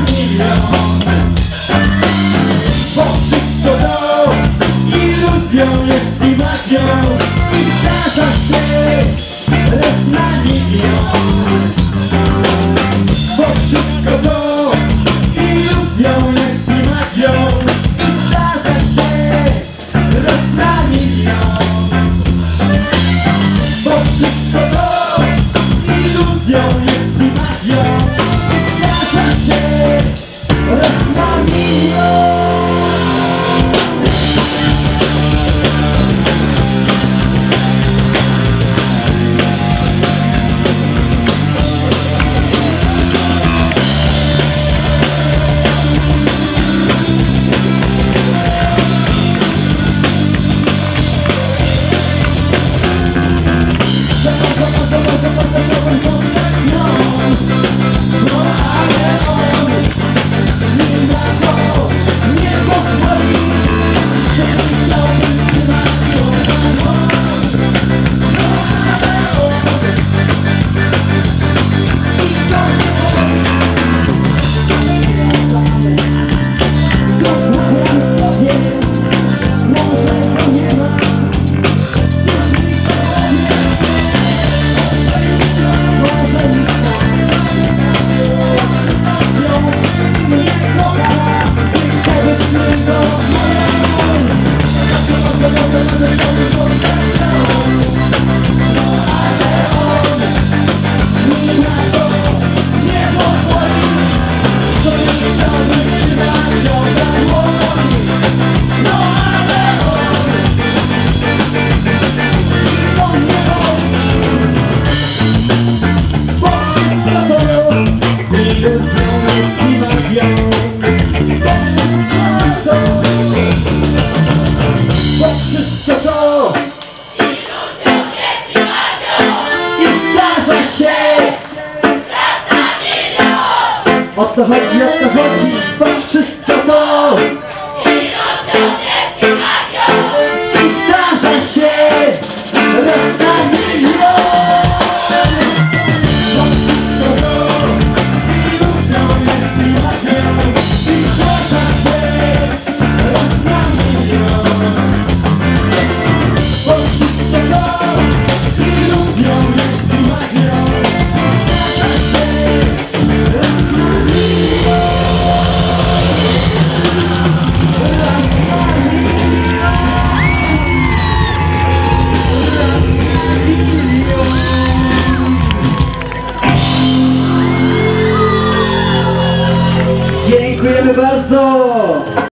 milion Bo wszystko to iluzją jest i magią się raz na milion the way you,